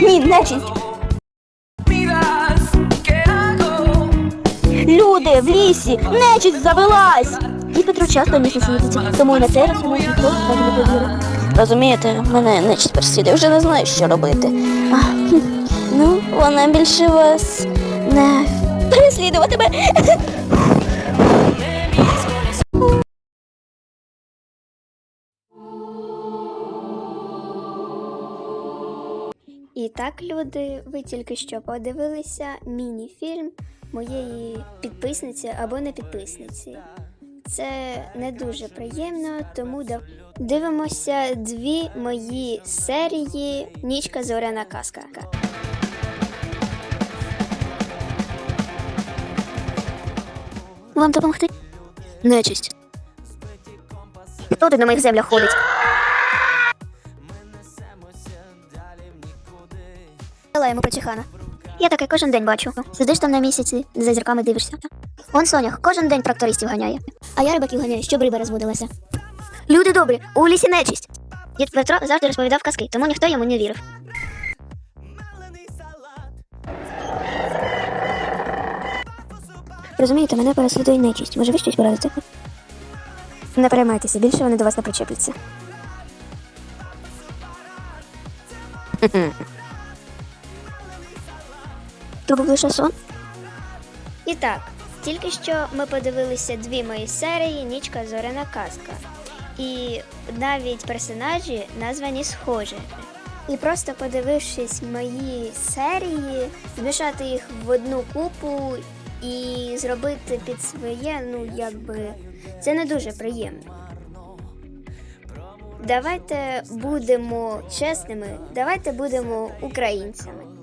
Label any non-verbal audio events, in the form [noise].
Ні, нечисть. Люди в лісі, нечисть завелась. І Петро часто в лісі світиться, тому на цей раз йому ніхто так не повірив. Розумієте, мене нечисть переслідує, вже не знаю, що робити. А, хм, ну, вона більше вас не переслідуватиме. І так, люди, ви тільки що подивилися міні-фільм моєї підписниці або не підписниці. Це не дуже приємно, тому дивимося дві мої серії Нічка Зоряна казка. Вам допомогти? Нечисть. Хто тут на моїх землях ходить? Йому прочихана. Я таке кожен день бачу. Сидиш там на місяці, за зірками дивишся. Он Сонях кожен день трактористів ганяє. А я рибаків ганяю, щоб риба розводилася. Люди добрі, у лісі нечисть. Дід Петро завжди розповідав казки, тому ніхто йому не вірив. Розумієте, мене переслідує нечисть. Може, ви щось порадите? Не переймайтеся, більше вони до вас не причепляться. [laughs] То був лише? І так, тільки що ми подивилися дві мої серії Нічка Зоряна казка. І навіть персонажі названі схожі. І просто подивившись мої серії, змішати їх в одну купу і зробити під своє, ну якби це не дуже приємно. Давайте будемо чесними, давайте будемо українцями.